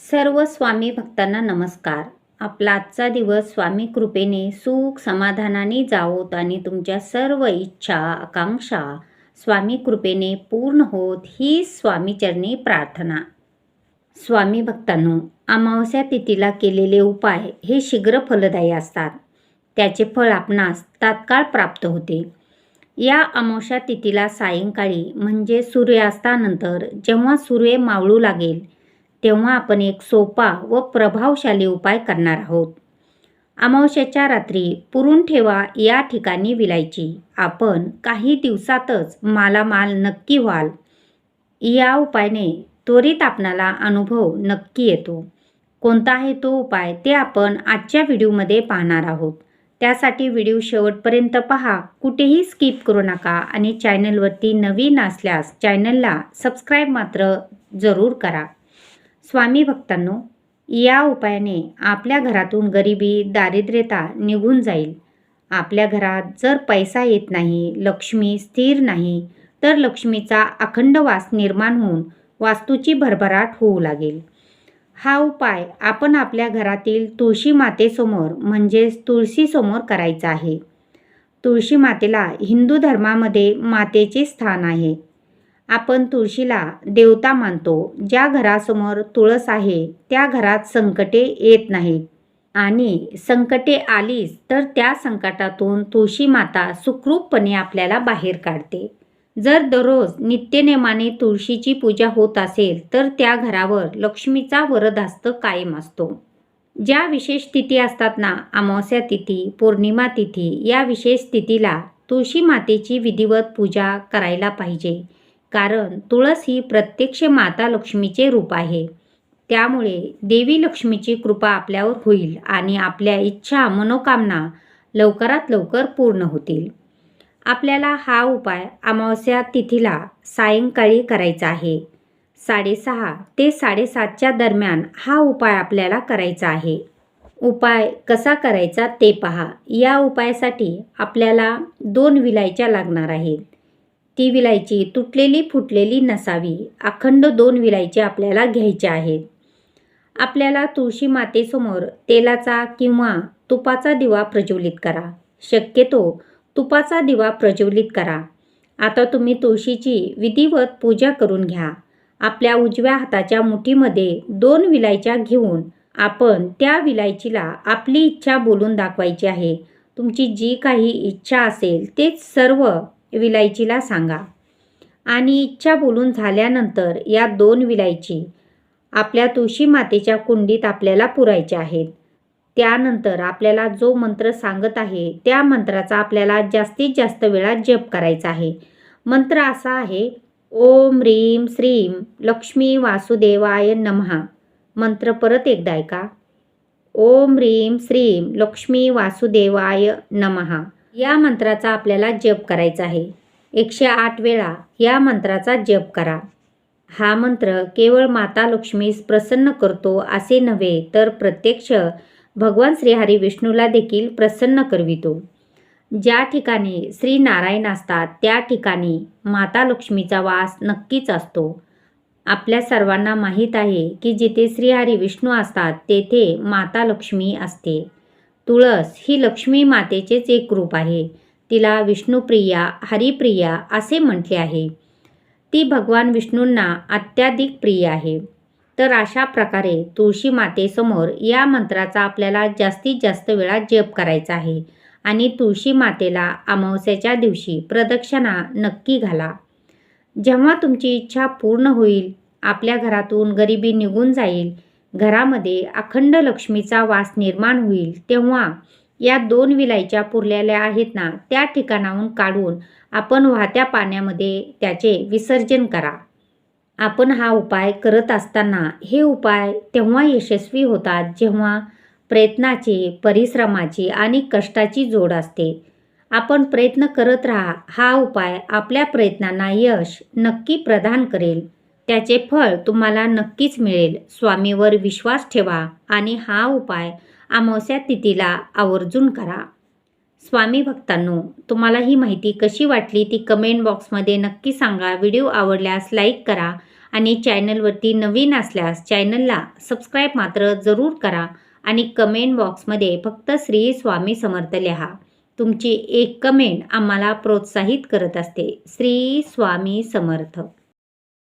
सर्व स्वामी भक्तांना नमस्कार. आपला आजचा दिवस स्वामी कृपेने सुख समाधानाने जावोत आणि तुमच्या सर्व इच्छा आकांक्षा स्वामी कृपेने पूर्ण होत ही स्वामीचरणी प्रार्थना. स्वामी भक्तांनो अमावस्या तिथीला केलेले उपाय हे शीघ्र फलदायी असतात. त्याचे फळ आपणास तात्काळ प्राप्त होते. या अमावस्या तिथीला सायंकाळी म्हणजे सूर्यास्तानंतर जेव्हा सूर्य मावळू लागेल तेव्हा आपण एक सोपा व प्रभावशाली उपाय करणार आहोत. अमावस्याच्या रात्री पुरून ठेवा या ठिकाणी विलायची. आपण काही दिवसातच मालामाल नक्की व्हाल. या उपायाने त्वरित आपणाला अनुभव नक्की येतो. कोणता आहे तो उपाय ते आपण आजच्या व्हिडिओमध्ये पाहणार आहोत. त्यासाठी व्हिडिओ शेवटपर्यंत पहा. कुठेही स्किप करू नका आणि चॅनलवरती नवीन असल्यास चॅनलला सबस्क्राईब मात्र जरूर करा. स्वामी भक्तांनो या उपायाने आपल्या घरातून गरिबी दारिद्र्यता निघून जाईल. आपल्या घरात जर पैसा येत नाही लक्ष्मी स्थिर नाही तर लक्ष्मीचा अखंड वास निर्माण होऊन वास्तूची भरभराट होऊ लागेल. हा उपाय आपण आपल्या घरातील तुळशी मातेसमोर म्हणजेच तुळशीसमोर करायचा आहे. तुळशी मातेला हिंदू धर्मामध्ये मातेचे स्थान आहे. आपण तुळशीला देवता मानतो. ज्या घरासमोर तुळस आहे त्या घरात संकटे येत नाहीत. आणि संकटे आलीच तर त्या संकटातून तुळशी माता सुखरूपपणे आपल्याला बाहेर काढते. जर दररोज नित्यनेमाने तुळशीची पूजा होत असेल तर त्या घरावर लक्ष्मीचा वरदहस्त कायम असतो. ज्या विशेष तिथी असतात ना अमावस्या तिथी पौर्णिमा तिथी या विशेष तिथीला तुळशी मातेची विधिवत पूजा करायला पाहिजे. कारण तुळस ही प्रत्यक्ष माता लक्ष्मीचे रूप आहे. त्यामुळे देवी लक्ष्मीची कृपा आपल्यावर होईल आणि आपल्या इच्छा मनोकामना लवकरात लवकर पूर्ण होतील. आपल्याला हा उपाय अमावस्या तिथीला सायंकाळी करायचा आहे. साडेसहा ते साडेसातच्या दरम्यान हा उपाय आपल्याला करायचा आहे. उपाय कसा करायचा ते पहा. या उपायासाठी आपल्याला दोन विलायच्या लागणार आहेत. ती विलायची तुटलेली फुटलेली नसावी. अखंड दोन विलायची आपल्याला घ्यायच्या आहेत. आपल्याला तुळशी मातेसमोर तेलाचा किंवा तुपाचा दिवा प्रज्वलित करा. शक्यतो तुपाचा दिवा प्रज्वलित करा. आता तुम्ही तुळशीची विधिवत पूजा करून घ्या. आपल्या उजव्या हाताच्या मुठीमध्ये दोन विलायच्या घेऊन आपण त्या विलायचीला आपली इच्छा बोलून दाखवायची आहे. तुमची जी काही इच्छा असेल ते सर्व विलायचीला सांगा. आणि इच्छा बोलून झाल्यानंतर या दोन विलायची आपल्या तुळशी मातेच्या कुंडीत आपल्याला पुरायच्या आहेत. त्यानंतर आपल्याला जो मंत्र सांगत आहे त्या मंत्राचा आपल्याला जास्तीत जास्त वेळा जप करायचा आहे. मंत्र असा आहे ओम ह्रीम श्रीम लक्ष्मी वासुदेवाय नमहा मंत्र परत एकदा ऐका. ओम ह्रीम श्रीम लक्ष्मी वासुदेवाय नमहा या मंत्राचा आपल्याला जप करायचा आहे. एकशे आठ वेळा या मंत्राचा जप करा. हा मंत्र केवळ माता लक्ष्मीस प्रसन्न करतो असे नव्हे तर प्रत्यक्ष भगवान श्रीहरी विष्णूला देखील प्रसन्न करवितो. ज्या ठिकाणी श्री नारायण असतात त्या ठिकाणी माता लक्ष्मीचा वास नक्कीच असतो. आपल्या सर्वांना माहीत आहे की जिथे श्रीहरी विष्णू असतात तेथे माता लक्ष्मी असते. तुळस ही लक्ष्मी मातेचेच एक रूप आहे. तिला विष्णुप्रिया हरिप्रिया असे म्हटले आहे. ती भगवान विष्णूंना अत्याधिक प्रिय आहे. तर अशा प्रकारे तुळशी मातेसमोर या मंत्राचा आपल्याला जास्तीत जास्त वेळा जप करायचा आहे आणि तुळशी मातेला अमावस्याच्या दिवशी प्रदक्षिणा नक्की घाला. जेव्हा तुमची इच्छा पूर्ण होईल आपल्या घरातून गरिबी निघून जाईल घरामध्ये अखंड लक्ष्मीचा वास निर्माण होईल तेव्हा या दोन विलायच्या पुरलेल्या आहेत ना त्या ठिकाणाहून काढून आपण वाहत्या पाण्यामध्ये त्याचे विसर्जन करा. आपण हा उपाय करत असताना हे उपाय तेव्हा यशस्वी होतात जेव्हा प्रयत्नाची परिश्रमाची आणि कष्टाची जोड असते. आपण प्रयत्न करत राहा हा उपाय आपल्या प्रयत्नांना यश नक्की प्रदान करेल. त्याचे फळ तुम्हाला नक्कीच मिळेल. स्वामीवर विश्वास ठेवा आणि हा उपाय अमावस्या तिथीला आवर्जून करा. स्वामी भक्तांनो तुम्हाला ही माहिती कशी वाटली ती कमेंट बॉक्समध्ये नक्की सांगा. व्हिडिओ आवडल्यास लाईक करा आणि चॅनलवरती नवीन असल्यास चॅनलला सबस्क्राईब मात्र जरूर करा आणि कमेंट बॉक्समध्ये फक्त श्री स्वामी समर्थ लिहा. तुमची एक कमेंट आम्हाला प्रोत्साहित करत असते. श्री स्वामी समर्थ.